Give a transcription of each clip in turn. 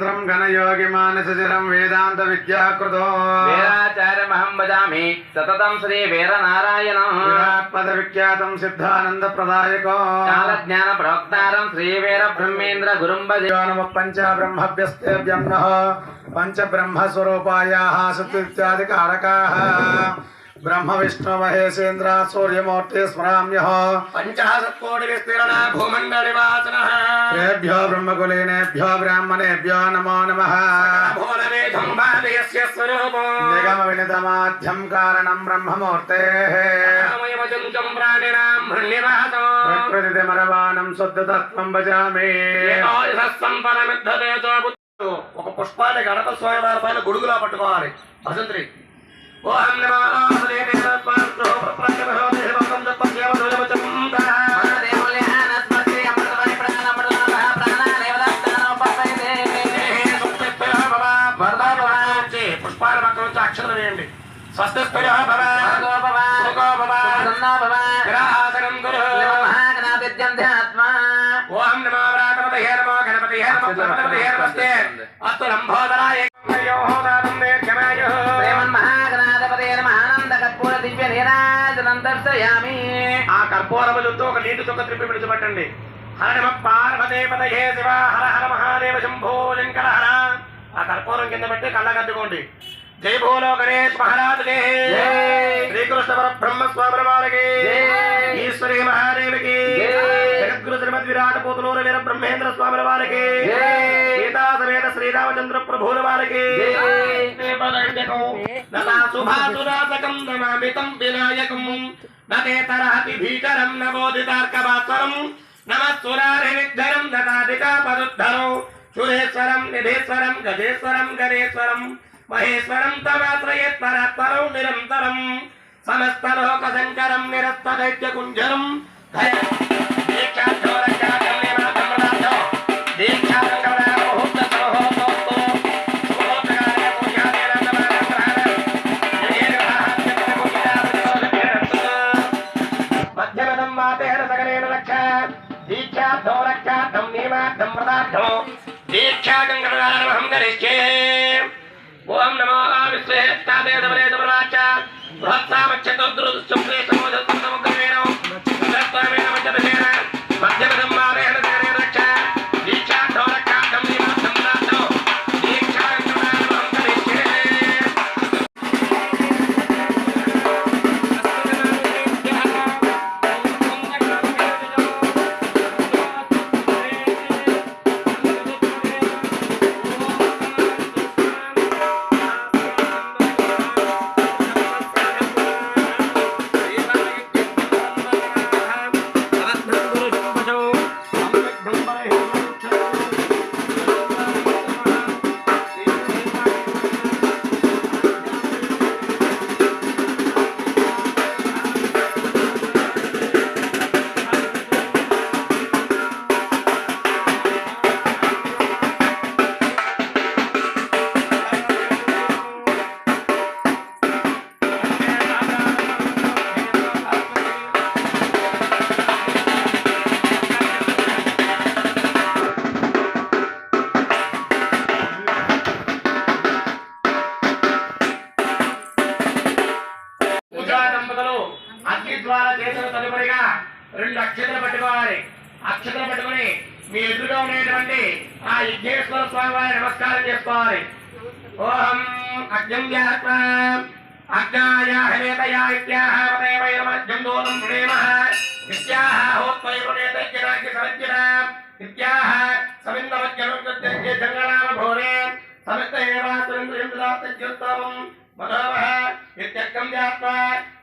మంత్రం ఘనయోగి మానసజరం వేదాంత విద్యాకృతో. వీరాచార్యమహం వదామి సతతం శ్రీ వీరనారాయణం. పద విఖ్యాతం సిద్ధానంద ప్రదాయకో కాల జ్ఞాన ప్రోక్తారం శ్రీ వీర బ్రహ్మేంద్ర గురుం భజే నమ పంచ బ్రహ్మభ్యస్తేభ్యం నః పంచ బ్రహ్మ స్వరూపాయాః సత్యాది కారకాః బ్రహ్మ విష్ణు మహేశేంద్ర సూర్యమూర్తి స్మరామ్యః పంచాశత్కోటి విస్తీర్ణ భూమండలి వాసన ేభ్యో బ్రహ్మకులీనేభ్యో బ్రాహ్మణేభ్యో నమో నమః భోరవేదం బాలయస్య స్వరూపం నిగమ వినితమాధ్యం కారణం బ్రహ్మమూర్తేః రామయమజంతం ప్రాణినాం హృణ్యవాసం ప్రకృతిమరవాణం శుద్ధతత్వం భజామి ఒక పుష్పాన్ని గణప స్వామి వారి పైన గొడుగులా పట్టుకోవాలి భజంత్రి పుష్పాల పక్కన నుంచి అక్షరం వేయండి స్వస్థ గ్రహాసనం గురు ఓం నమో వ్రాతపతయే నమో గణపతయే నమో గణపతయే నమస్తే. అస్తు లంబోదరాయ ఆ కర్పూరములతో ఒక నీటి చుక్క త్రిప్పి విడిచిపెట్టండి. హర నమ శివ హర హర మహాదేవ శంభో శంకర హర ఆ కర్పూరం కింద పెట్టి కళ్ళగద్దుకోండి జై భోలో గణేష్ మహారాజ్ శ్రీకృష్ణ పరబ్రహ్మ స్వామి వారికి ఈశ్వరి మహాదేవికి. శ్రీమద్ విరాట పోతులూరు వీర బ్రహ్మేంద్ర స్వామి వారికి. సీతా సమేత శ్రీరామచంద్ర ప్రభువుల వారికి నమామితం వినాయకం. నతేతరహతి భీకరం నవోదితార్కవాసరం నమస్సురారివిద్ధరం నతాదికాపరుద్ధరం సురేశ్వరం నిధేశ్వరం గజేశ్వరం గణేశ్వరం. మహేశ్వరం తవాశ్రయేత్వరాత్మరం నిరంతరం. శంకరం నిరస్తదైత్య ఓం నమో విశ్వేష్టాదే సమరే సమరాచ బృహత్సామచ్చతుర్దురుశ్చక్రే సమోదస్తమగ్రవేణ అగ్ని ద్వారా చేసిన తదుపరిగా రెండు అక్షతలు పట్టుకోవాలి. అక్షతలు పట్టుకుని మీ ఎదురుగా ఉండేటువంటి ఆ యజ్ఞేశ్వర స్వామి వారి నమస్కారం చేసుకోవాలి. ఓహం అగ్నం జాత్వ అగ్నాయ హేతయా ఇత్యాహ వదేవైరమజ్ఞం ప్రేమః ఇత్యాహ హోత్వైరునేతజ్ఞరాజ్ఞ సమజ్ఞన ఇత్యాహ సమిందమజ్ఞనుజ్ఞ జంగనామ భోరే సమిత మనోవః ఇత్యక్కం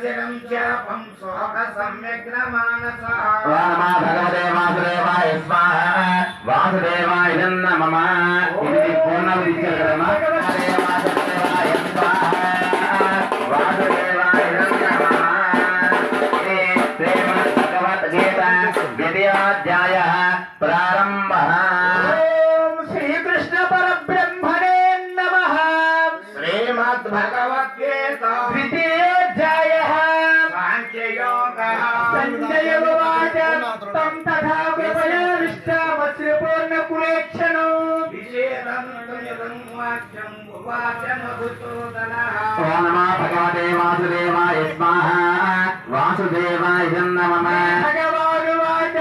ఏవముక్త్వా దినస్సంఖ్యే రడోపష్టముపావిశత్తు విసృజ్య శిరం శాపం శోక సమ్యగ్రమానస ఓ నమో భగవతే వాసుదేవాయ స్వాహ వాసుదేవాయ నమ ఇది పూర్ణం ఇచ్చారు కదమ్మా హరే వాసుదేవాయ స్వాహ వాసుదేవాయ నమ ఓ నమో భగవతే వాసుదేవాయ స్వాహ వాసుదేవాయ నమ భగవానువాచ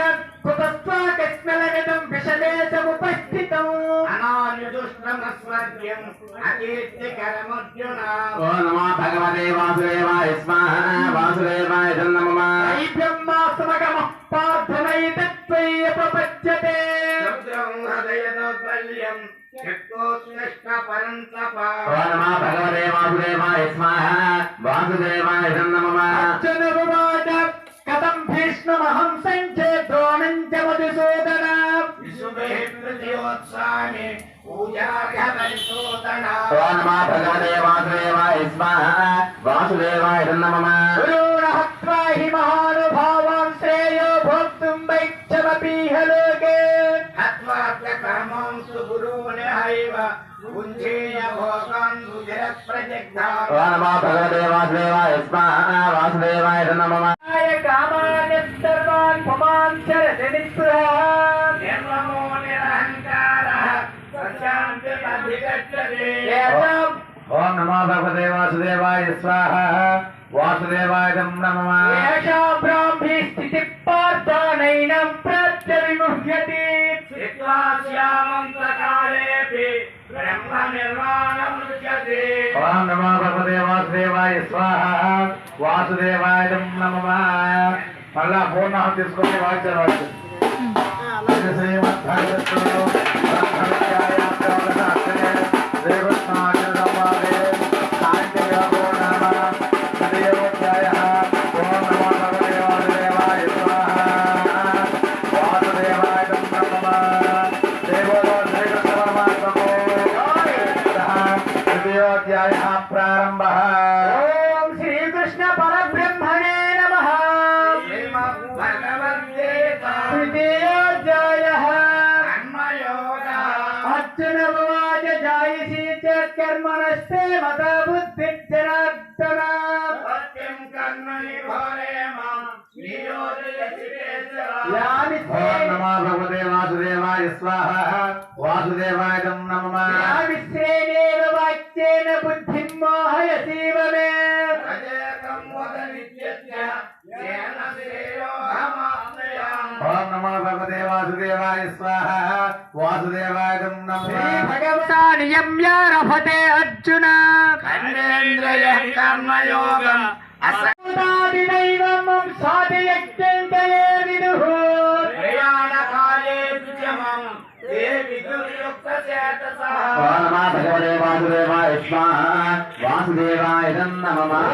కుతస్వాకస్మలగతం విషదేశముపస్థితం అనాన్యుదుష్ణమస్వర్గ్యం అకీర్తికరమర్జున ఓ నమో భగవతే వాసుదేవాయ స్వాహ వాసుదేవాయ నమ బ్రహ్మాస్మగమః పార్థనైతత్వయ్యపపద్యతే రుద్రం హృదయదౌర్బల్యం చిత్తోత్కృష్ట పరంతప ఓ నమో. భగవతే వాసుదేవాయ స్వాహ వాసుదేవాయ నమ. అర్జునమువాచ కథం భీష్మమహం సంచే ద్రోణం చ మధుసూదన విశుభే ప్రతియోత్సామి పూజాఘవరిశోదన గురువుని హైవ పుంజేయ భోగాన్ రుధిర ప్రజగ్ధా ఓ నమో భగవతే వాసుదేవాయ స్వాహ వాసుదేవాయ నమ. ఆయ కామాన్యః సర్వాన్ పుమాన్ చరతి నిస్పృహాన్ నిర్మమో నిరహంకారః ప్రశాంతిమధిగచ్చతే ఏషాం ఓం నమో భగవతే వాసుదేవాయ స్వాహ వాసుదేవాయ నమ. బ్రాహ్మీ శ్యామంతకాలేపి బ్రహ్మ నిర్వాణమృత్యతే ఓం నమో భగవతే వాసుదేవాయ స్వాహ. వాసుదేవాయ నమ. మళ్ళా పూర్ణం తీసుకొని వాళ్ళు ప్రారంభ अर्जुन अच्युनवाज जायसी चेत् कर्मणस्ते मता ఓం నమో భగవతే వాసుదేవాయ స్వాహ. వాసుదేవాయ నమ. శ్రీ భగవతా నియమ్యారభతే అర్జున. కర్మేంద్రియ కర్మయోగం. అస అసదాదిదైవమం సాధియజ్ఞంతయే విదుః. ప్రయాణకాలే విద్యమం తే విదుర్యుక్త చేతసః ఓం నమో భగవతే వాసుదేవాయ పూర్ణం నమః.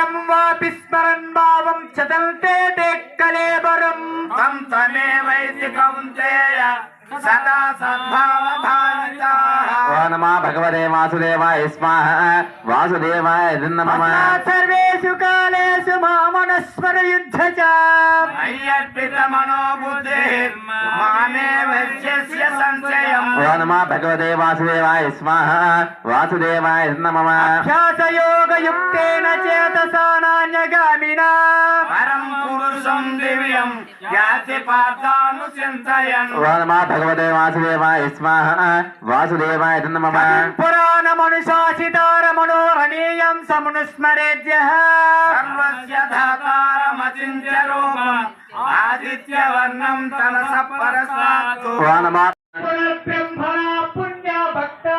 శ్రేయం వాపి స్మరన్ భావం చదంతే కలేబరం తం తమేవైతి కౌంతేయ సదా సద్భావభావితాః ఓ నమా భగవతే వాసుదేవాయ స్వాహ వాసుదేవాయ నమ సర్వేషు కాలేషు మామనస్మర యుద్ధ అయ్యర్పిత మనోబుద్ధి మామే వశ్యస్య సంశయం ఓ నమ భగవతే వాసుదేవాయ స్వాహ వాసుదేవాయ నమ ధ్యాసయోగయుక్తేన చేతసా నాన్యగామినా పరం पुरुषं दिव्यं याति पार्थानुचिन्तयन्। नमा भगवते वासुदेवाय स्मः वासुदेवाय नमः। पुराणमनुशासितारमणोरणीयं समनुस्मरेद्यः। सर्वस्य धातारमचिन्त्य तनस परसात्तु। भक्ता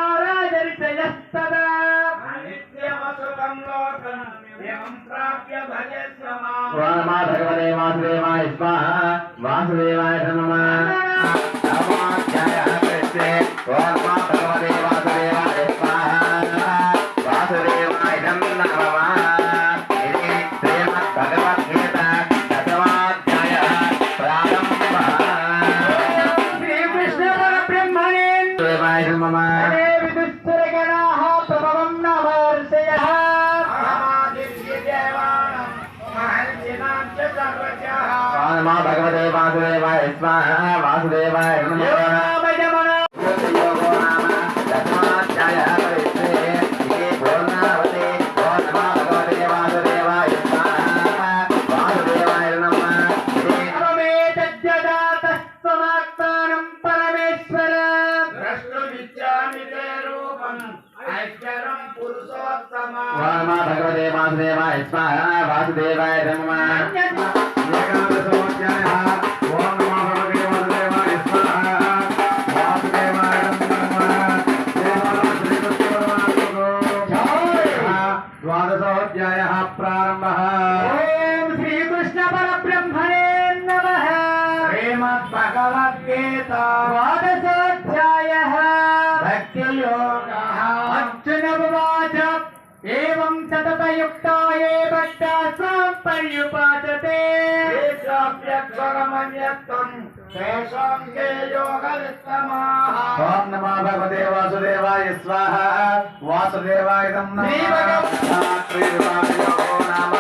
प्राप्य भजस्व मा ఏం ప్రాప్య భజస్వమా ఓ నమ భగవతే ఓ నమ వాసుదేవాయ స్వాహ వాసుదేవాయ భగవతే వాసుదేవాయ స్వాహ వాసుదేవాయ ఏవం సతతయుక్తాయే భక్తాస్వాం పర్యుపాచతే తేషాం కే యోగవిత్తమాః ఓం నమో భగవతే వాసుదేవాయ స్వాహ వాసుదేవాయ నమః శ్రీవిభాగయోగో నామ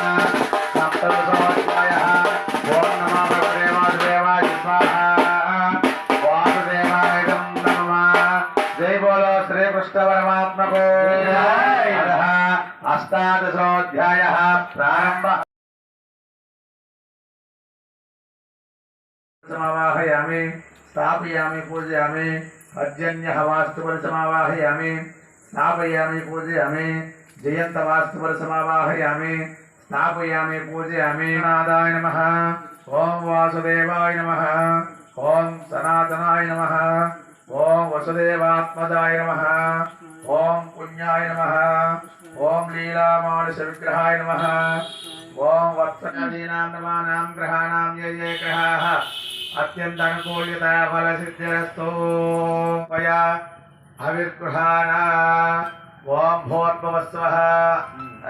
సప్తదశోధ్యాయः अष्टादशोऽध्यायः प्रारम्भः समावाहयामि, स्थापयामि, पूजयामि पर्जन्यः वास्तुपरिसमावाहयामि, स्थापयामि, पूजयामि, जयन्तवास्तुपरिसमावाहयामि, स्थापयामि, पूजयामि। नादाय नमः। ॐ वासुदेवाय नमः। ॐ सनातनाय नमः। ॐ वसुदेवात्मदाय नमः। ఓం పుణ్యాయ నమ. ఓం లీలామానుష విగ్రహాయ నమ. ఓం వర్తకదీనాం నమానాం గ్రహాణాం జయ జయ గ్రహాः. అత్యంత అనుకూల్యత ఫలసిద్ధిరస్తు పయా హవిర్గృహాణ ఓం భోర్భవస్వ.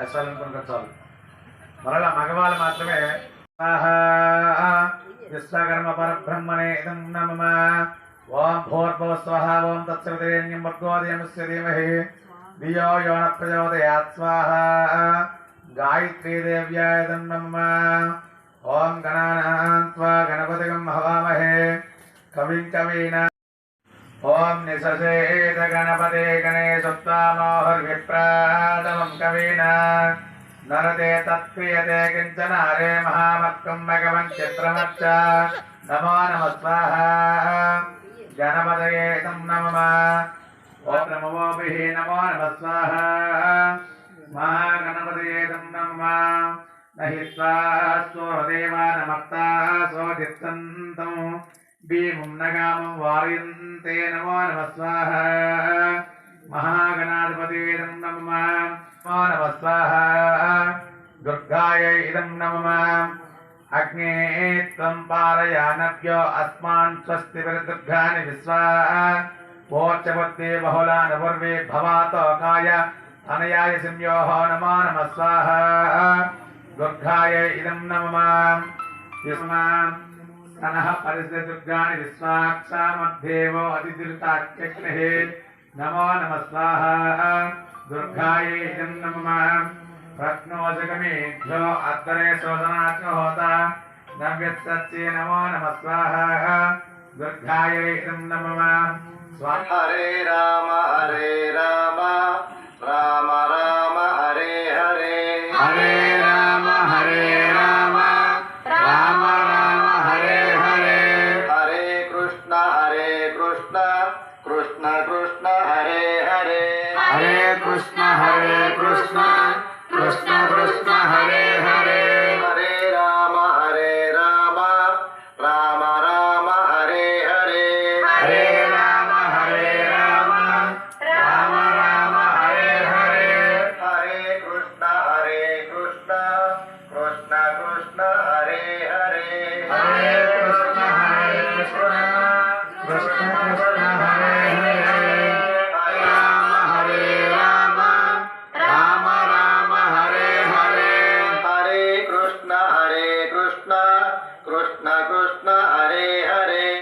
ఐశ్వర్యం చాలు మరలా మగవాళ్ళు మాత్రమే విశ్వకర్మ పరబ్రహ్మణే ఓం భూర్భవ స్వాహ ఓం తత్సవితేన్యం భర్గోదయమస్య ధీమహి ధియో యో న ప్రచోదయాత్ స్వాహా గాయత్రీ దేవ్యాయ ఇదం ఓం గణానాం త్వా గణపతిగం హవామహే కవిం కవీనా ఓం నిశసేత గణపతే గణేశత్వామోహర్విప్రాతమం కవీనా నరతే తత్క్రియతే కించన హరే మహామత్కం మగవం చిత్రమచ్చ నమో నమ స్వాహ గణపతయే తం నమ ఓం నమోభిః నమో నమ స్వాహ మహాగణపతయే తం నమ నహి స్వాస్వదేవానమత్తా స్వదిత్తంతం భీమం నగామం వారయంతే నమో నమ స్వాహ మహాగణాధిపతి ఇదం నమ నమో నమ స్వాహ దుర్గాయ ఇదం నమ అగ్నే త్వం अग्ने त्वम् अस्मान् स्वस्तिवृदभ्यानि विश्वा। मोर्चबुद्धे बहुलानपूर्वे भवातोकाय अनयाय सिंयोः नमो। नमः स्वाहा नमः दुर्गाणि नमो नमः स्वाहा। दुर्गाय इदम् नमः। ప్రజ్ఞోజగమేభ్యో అత్తరే శోధనాత్మ హోత నవ్యత్సత్యే నమో నమ స్వాహ దుర్గాయ ఇదం నమః స్వాహ